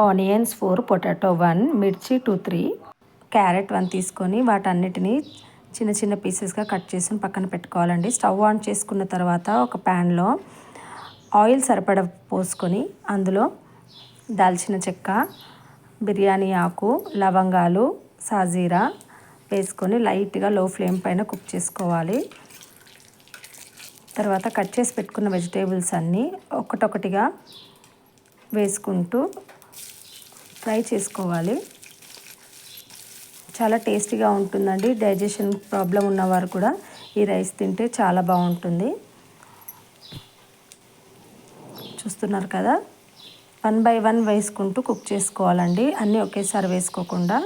Onions four potato one మిర్చి two three carrot one తీసుకొని వాటన్నిటిని చిన్న చిన్న పీసెస్గా కట్ చేసి పక్కన పెట్టుకోవాలండి. స్టవ్ ఆన్ చేసుకున్న తర్వాత ఒక ప్యాన్లో ఆయిల్ సరిపడ పోసుకొని అందులో దాల్చిన చెక్క బిర్యానీ ఆకు లవంగాలు సాజీరా వేసుకొని లైట్గా లో ఫ్లేమ్ పైన కుక్ చేసుకోవాలి. తర్వాత కట్ చేసి పెట్టుకున్న వెజిటేబుల్స్ అన్నీ ఒకటొకటిగా వేసుకుంటూ ఫ్రై చేసుకోవాలి. చాలా టేస్టీగా ఉంటుందండి. డైజెషన్ ప్రాబ్లం ఉన్నవారు కూడా ఈ రైస్ తింటే చాలా బాగుంటుంది. చూస్తున్నారు కదా? వన్ బై వన్ వేసుకుంటూ కుక్ చేసుకోవాలండి. అన్నీ ఒకేసారి వేసుకోకుండా.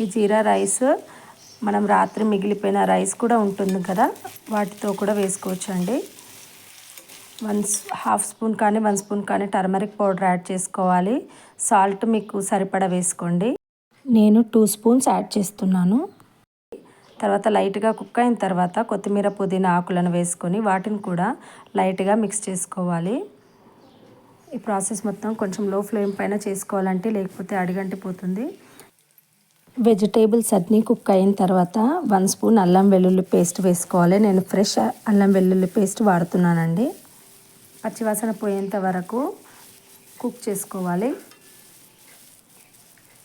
ఈ జీరా రైస్ మనం రాత్రి మిగిలిపోయిన రైస్ కూడా ఉంటుంది కదా? వాటితో కూడా వేసుకోవచ్చు అండి వన్ హాఫ్ స్పూన్ కానీ వన్ స్పూన్ కానీ టర్మరిక్ పౌడర్ యాడ్ చేసుకోవాలి. సాల్ట్ మీకు సరిపడా వేసుకోండి. నేను టూ స్పూన్స్ యాడ్ చేస్తున్నాను. తర్వాత లైట్గా కుక్ అయిన తర్వాత కొత్తిమీర పుదీనా ఆకులను వేసుకొని వాటిని కూడా లైట్గా మిక్స్ చేసుకోవాలి. ఈ ప్రాసెస్ మొత్తం కొంచెం లో ఫ్లేమ్ పైన చేసుకోవాలంటే లేకపోతే అడిగంటిపోతుంది. వెజిటేబుల్స్ అన్నీ కుక్ అయిన తర్వాత వన్ స్పూన్ అల్లం వెల్లుల్లి పేస్ట్ వేసుకోవాలి. నేను ఫ్రెష్ అల్లం వెల్లుల్లి పేస్ట్ వాడుతున్నానండి. పచ్చివాసన పోయేంత వరకు కుక్ చేసుకోవాలి.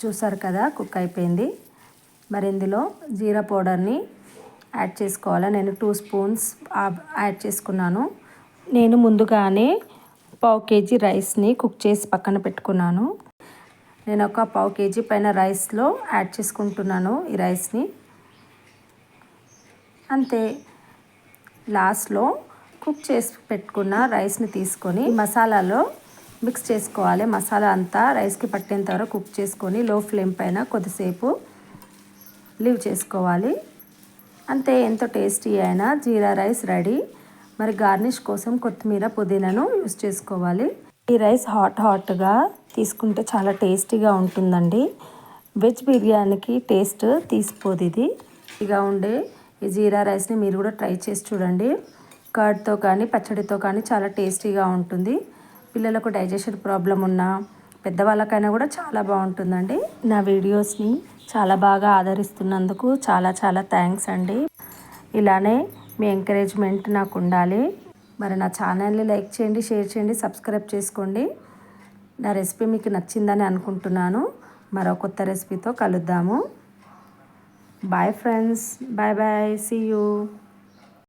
చూసారు కదా కుక్ అయిపోయింది. మరి ఇందులో జీరా పౌడర్ని యాడ్ చేసుకోవాలి? నేను టూ స్పూన్స్ యాడ్ చేసుకున్నాను. నేను ముందుగానే పావు కేజీ రైస్ని కుక్ చేసి పక్కన పెట్టుకున్నాను. నేను ఒక పావు కేజీ పైన రైస్లో యాడ్ చేసుకుంటున్నాను ఈ రైస్ని. అంతే. లాస్ట్లో కుక్ చేసి పెట్టుకున్న రైస్ని తీసుకొని మసాలాలో మిక్స్ చేసుకోవాలి. మసాలా అంతా రైస్కి పట్టేంత వరకు కుక్ చేసుకొని లో ఫ్లేమ్ పైన కొద్దిసేపు లీవ్ చేసుకోవాలి. అంతే ఎంతో టేస్టీ అయినా జీరా రైస్ రెడీ. మరి గార్నిష్ కోసం కొత్తిమీర పుదీనాను యూస్ చేసుకోవాలి. ఈ రైస్ హాట్ హాట్గా తీసుకుంటే చాలా టేస్టీగా ఉంటుందండి. వెజ్ బిర్యానీకి టేస్ట్ తీసిపోదు ఇది. ఇక ఉండే ఈ జీరా రైస్ని మీరు కూడా ట్రై చేసి చూడండి. కర్డ్తో కానీ పచ్చడితో కానీ చాలా టేస్టీగా ఉంటుంది. పిల్లలకు డైజెషన్ ప్రాబ్లం ఉన్నా పెద్దవాళ్ళకైనా కూడా చాలా బాగుంటుందండి. నా వీడియోస్ని చాలా బాగా ఆదరిస్తున్నందుకు చాలా చాలా థ్యాంక్స్ అండి. ఇలానే మీ ఎంకరేజ్మెంట్ నాకు ఉండాలి. మరి నా ఛానల్ని లైక్ చేయండి షేర్ చేయండి సబ్స్క్రైబ్ చేసుకోండి. నా రెసిపీ మీకు నచ్చిందని అనుకుంటున్నాను. మరో కొత్త రెసిపీతో కలుద్దాము. Bye friends. Bye bye. See you